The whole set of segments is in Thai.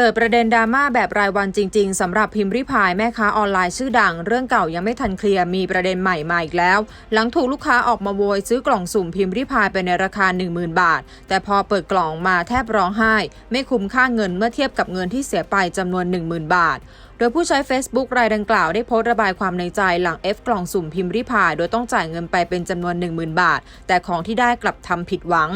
กิดประเด็นดราม่าแบบรายวันจริง ๆสำหรับพิมพ์ริพายแม่ค้าออนไลน์ชื่อดัง เรื่องเก่ายังไม่ทันเคลียร์มีประเด็นใหม่มาอีกแล้ว หลังถูกลูกค้าออกมาโวยซื้อกล่องสุ่มพิมพ์ริพายไปในราคา 10,000 บาท แต่พอเปิดกล่องมาแทบร้องไห้ ไม่คุ้มค่าเงินเมื่อเทียบกับเงินที่เสียไปจำนวน 10,000 บาท โดยผู้ใช้ Facebook รายดังกล่าวได้โพสต์ระบายความในใจหลัง F กล่องสุ่มพิมพ์ริพายโดยต้องจ่ายเงินไปเป็นจำนวน 10,000 บาท แต่ของที่ได้กลับทำผิดหวัง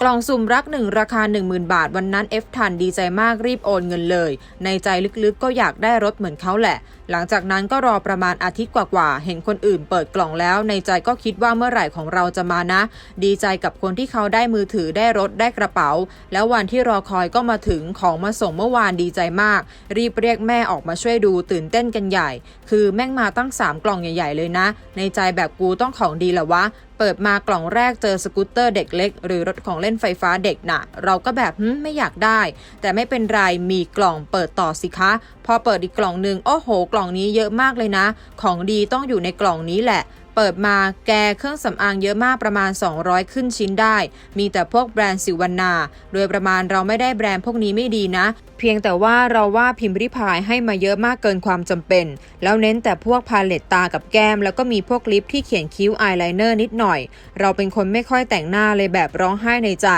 กล่องสุ่มรักหนึ่งราคา 10,000 บาท วันนั้น F ทันดีใจมากรีบโอนเงินเลย ในใจลึกๆก็อยากได้รถเหมือนเขาแหละ หลังจากนั้นก็รอประมาณอาทิตย์กว่าๆเห็นคนอื่นเปิดกล่องแล้วในใจก็คิดว่าเมื่อไหร่ของเราจะมานะ ดีใจกับคนที่เขาได้มือถือได้รถได้กระเป๋า แล้ววันที่รอคอยก็มาถึงของมาส่งเมื่อวานดีใจมาก รีบเรียกแม่ออกมาช่วยดูตื่นเต้นกันใหญ่ คือแม่งมาตั้ง 3 กล่องใหญ่ๆ เลยนะ ในใจแบบกูต้องของดีแหละวะ เปิดมากล่องแรกเจอสกูตเตอร์เด็กเล็ก หรือรถของเล่นไฟฟ้าเด็กน่ะ เราก็แบบหึไม่อยากได้ แต่ไม่เป็นไร มีกล่องเปิดต่อสิคะ พอเปิดอีกกล่องหนึ่งโอ้โห กล่องนี้เยอะมากเลยนะ ของดีต้องอยู่ในกล่องนี้แหละเปิดมาแกเครื่องสำอางเยอะมากประมาณ 200 ขึ้นชิ้นได้ มีแต่พวกแบรนด์สิวรรณาโดยประมาณเราไม่ได้แบรนด์พวกนี้ไม่ดีนะเพียงแต่ว่าเราว่าพิมพ์ริพายให้มาเยอะมากเกินความจำเป็น แล้วเน้นแต่พวกพาเลตตากับแก้ม แล้วก็มีพวกลิปที่เขียนคิ้วอายไลเนอร์นิดหน่อย เราเป็นคนไม่ค่อยแต่งหน้าเลยแบบร้องไห้ในใจ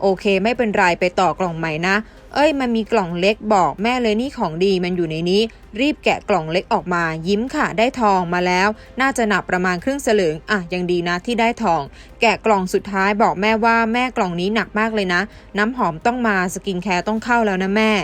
โอเค ไม่เป็นไรไปต่อกล่องใหม่นะ เอ้ย มันมีกล่องเล็กบอกแม่เลยนี่ของดีมันอยู่ในนี้ รีบแกะกล่องเล็กออกมา ยิ้มค่ะได้ทองมาแล้ว น่าจะหนักประมาณครึ่งสลึงอะยังดีนะที่ได้ทอง แกะกล่องสุดท้ายบอกแม่ว่าแม่กล่องนี้หนักมากเลยนะ น้ำหอมต้องมาสกินแคร์ต้องเข้าแล้วนะแม่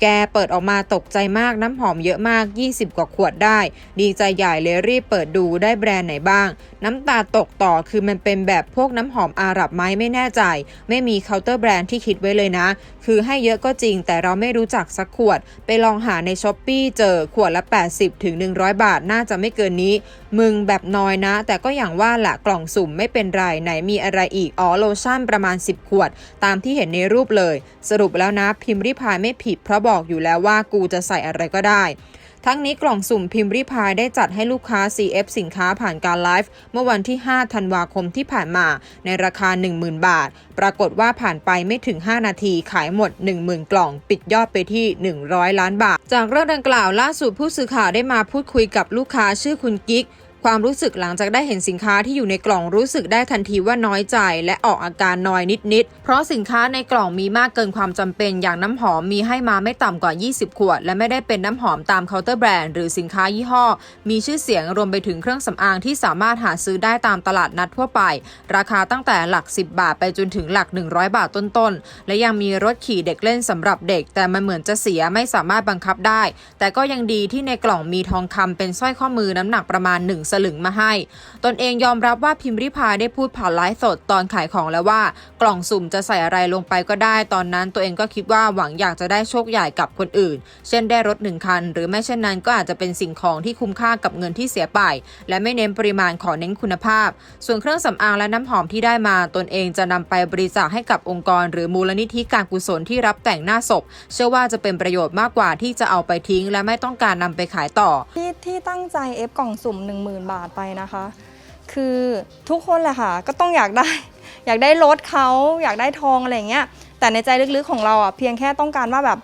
แกเปิดออกมาตกใจมากน้ำหอมเยอะมาก 20 กว่าขวดได้ ดีใจใหญ่เลยรีบเปิดดูได้แบรนด์ไหนบ้าง น้ำตาตกต่อคือมันเป็นแบบพวกน้ำหอมอาหรับไหมไม่แน่ใจ ไม่มีเคาน์เตอร์แบรนด์ที่คิดไว้เลยนะ คือให้เยอะก็จริง แต่เราไม่รู้จักสักขวด ไปลองหาในช้อปปีเจอขวดละ80ถึง100 บาทน่าจะไม่เกินนี้ มึงแบบน้อยนะ แต่ก็อย่างว่าละกล่องสุ่มไม่เป็นไรไหนมีอะไรอีกอ๋อโลชั่นประมาณ 10 ขวด ตามที่เห็นในรูปเลย สรุปแล้วนะพิมพ์ริพายไม่ผิดเพราะบอกอยู่แล้วว่ากูจะใส่อะไรก็ได้ ทั้งนี้กล่องสุ่มพิมพ์ริพายได้จัดให้ลูกค้า CF สินค้าผ่านการไลฟ์เมื่อวันที่ 5 ธันวาคมที่ผ่านมา ในราคา 10,000 บาท ปรากฏว่าผ่านไปไม่ถึง 5 นาทีขายหมด 10,000 กล่อง ปิดยอดไปที่ 100 ล้านบาท จากเรื่องดังกล่าวล่าสุดผู้สื่อข่าวได้มาพูดคุยกับลูกค้าชื่อคุณกิ๊ก ความรู้สึกหลังจากได้เห็นสินค้าที่อยู่ในกล่องรู้สึกได้ทันทีว่าน้อยใจ และออกอาการน้อยนิดๆ เพราะสินค้าในกล่องมีมากเกินความจำเป็น อย่างน้ำหอมมีให้มาไม่ต่ำกว่า 20 ขวด และไม่ได้เป็นน้ำหอมตามเคาน์เตอร์แบรนด์หรือสินค้ายี่ห้อ มีชื่อเสียงรวมไปถึงเครื่องสำอางที่สามารถหาซื้อได้ตามตลาดนัดทั่วไป ราคาตั้งแต่หลัก 10 บาทไปจนถึงหลัก 100 บาทต้นๆ และยังมีรถขี่เด็กเล่นสำหรับเด็ก แต่มันเหมือนจะเสียไม่สามารถบังคับได้ แต่ก็ยังดีที่ในกล่องมีทองคำเป็นสร้อยข้อมือน้ำหนักประมาณ1สลึงมาให้ ตนเองยอมรับว่าพิมพ์ริพายได้พูดผ่านไลฟ์สดตอนขายของแล้วว่า กล่องสุ่มจะใส่อะไรลงไปก็ได้ ตอนนั้นตัวเองก็คิดว่าหวังอยากจะได้โชคใหญ่กับคนอื่น เช่นได้รถหนึ่งคัน หรือไม่เช่นนั้นก็อาจจะเป็นสิ่งของที่คุ้มค่ากับเงินที่เสียไป และไม่เน้นปริมาณขอเน้นคุณภาพ ส่วนเครื่องสำอางและน้ำหอมที่ได้มาตนเองจะนำไปบริจาคให้กับองค์กร หรือมูลนิธิการกุศลที่รับแต่งหน้าศพ เชื่อว่าจะเป็นประโยชน์มากกว่าที่จะเอาไปทิ้ง และไม่ต้องการนำไปขายต่อ ที่ที่ตั้งใจเอฟกล่องสุ่ม 10,000บาทไปนะคะ คือทุกคนแหละค่ะก็ต้องอยากได้ อยากได้รถเขาอยากได้ทองอะไรเงี้ยแต่ในใจลึกๆของเราอะเพียงแค่ต้องการว่าแบบ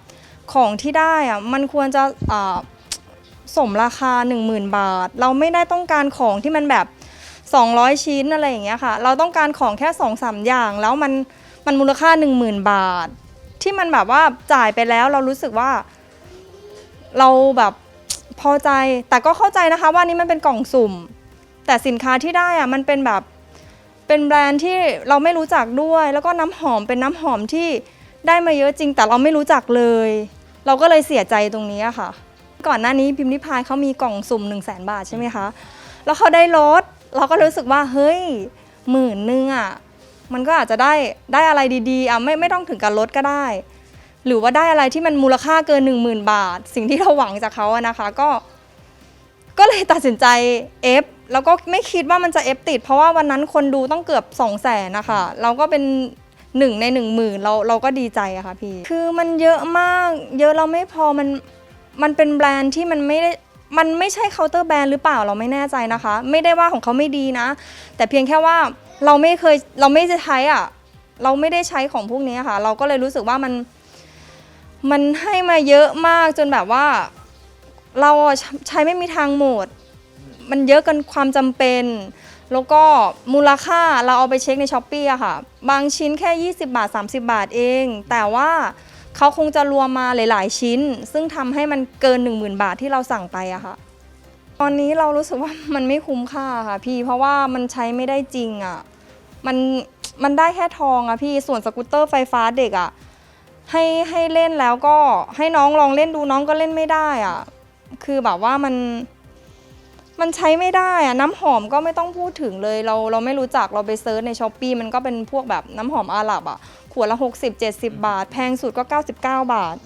ของที่ได้อะมันควรจะสมราคา 10,000 บาท เราไม่ได้ต้องการของที่มันแบบ 200 ชิ้นอะไรอย่างเงี้ยค่ะ เราต้องการของแค่ 2-3 อย่าง แล้วมันมันมูลค่า 10,000 บาท ที่มันแบบว่าจ่ายไปแล้วเรารู้สึกว่า เราแบบ พอใจแต่ก็เข้าใจนะคะว่านี่มันเป็นกล่องสุ่ม แต่สินค้าที่ได้อะมันเป็นแบบเป็นแบรนด์ที่เราไม่รู้จักด้วย แล้วก็น้ำหอมเป็นน้ำหอมที่ได้มาเยอะจริง แต่เราไม่รู้จักเลย เราก็เลยเสียใจตรงนี้ค่ะ ก่อนหน้านี้พิมพ์ริพายเขามีกล่องสุ่ม 1 0 0 0 0แบาทใช่ไหมคะแล้วเขาได้ลดเราก็รู้สึกว่าเฮ้ยหมื่นนึงอะมันก็อาจจะได้ได้อะไรดีๆอะไม่ไม่ต้องถึงกับลดก็ได้ หรือว่าได้อะไรที่มันมูลค่าเกิน 1 0,000 บาท สิ่งที่เราหวังจากเขาอะนะคะก็ ก็เลยตัดสินใจเอฟแล้วก็ไม่คิดว่ามันจะเอฟติด เพราะว่าวันนั้นคนดูต้องเกือบ2 0 0แสนนะคะเราก็เป็นหนึ่งในหนึ่งหมื่นเราเราก็ดีใจอะค่ะพี่คือมันเยอะมาก เยอะเราไม่พอมันมันเป็นแบรนด์ที่มันไม่ได้มันไม่ใช่เคาน์เตอร์แบรนด์หรือเปล่าเราไม่แน่ใจนะคะ ไม่ได้ว่าของเขาไม่ดีนะ แต่เพียงแค่ว่าเราไม่เคยเราไม่ได้ใช้อะเราไม่ได้ใช้ของพวกนี้ค่ะ เราก็เลยรู้สึกว่ามัน มันให้มาเยอะมากจนแบบว่า เราอะใช้ใช้ไม่มีทางหมด มันเยอะเกันความจำเป็น แล้วก็มูลค่าเราเอาไปเช็คในช้อปปี้อะค่ะ บางชิ้นแค่ 20 บาท 30 บาทเอง แต่ว่าเขาคงจะรวมมาหลาย ๆ ชิ้น ซึ่งทำให้มันเกิน 10,000 บาทที่เราสั่งไปอะค่ะ ตอนนี้เรารู้สึกว่ามันไม่คุ้มค่าค่ะพี่ เพราะว่ามันใช้ไม่ได้จริงอะมันมันได้แค่ทองอะพี่ส่วนสกูตเตอร์ไฟฟ้าเด็กอะ ให้ให้เล่นแล้วก็ให้น้องลองเล่นดูน้องก็เล่นไม่ได้อะคือแบบว่ามันมันใช้ไม่ได้อะน้ำหอมก็ไม่ต้องพูดถึงเลยเราเราไม่รู้จักเราไปเซิร์ชในช้อปปีมันก็เป็นพวกแบบน้ำหอมอาหรับอะขวดละ 60 70 บาท แพงสุดก็ 99 บาท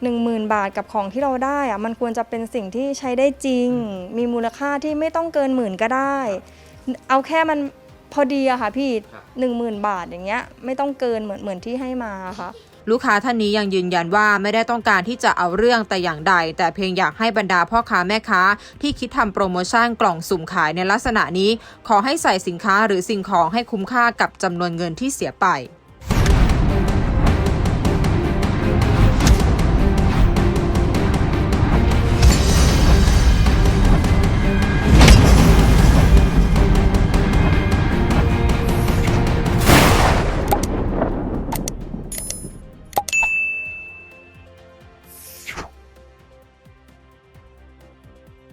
10,000 บาทกับของที่เราได้อะมันควรจะเป็นสิ่งที่ใช้ได้จริง มีมูลค่าที่ไม่ต้องเกินหมื่นก็ได้ เอาแค่มัน พอดีอะค่ะพี่ครับ10,000บาทอย่างเงี้ยไม่ต้องเกินเหมือนเหมือนที่ให้มาค่ะ ลูกค้าท่านนี้ยังยืนยันว่าไม่ได้ต้องการที่จะเอาเรื่องแต่อย่างใด แต่เพียงอยากให้บรรดาพ่อค้าแม่ค้า ที่คิดทำโปรโมชั่นกล่องสุ่มขายในลักษณะนี้ ขอให้ใส่สินค้าหรือสิ่งของให้คุ้มค่ากับจำนวนเงินที่เสียไป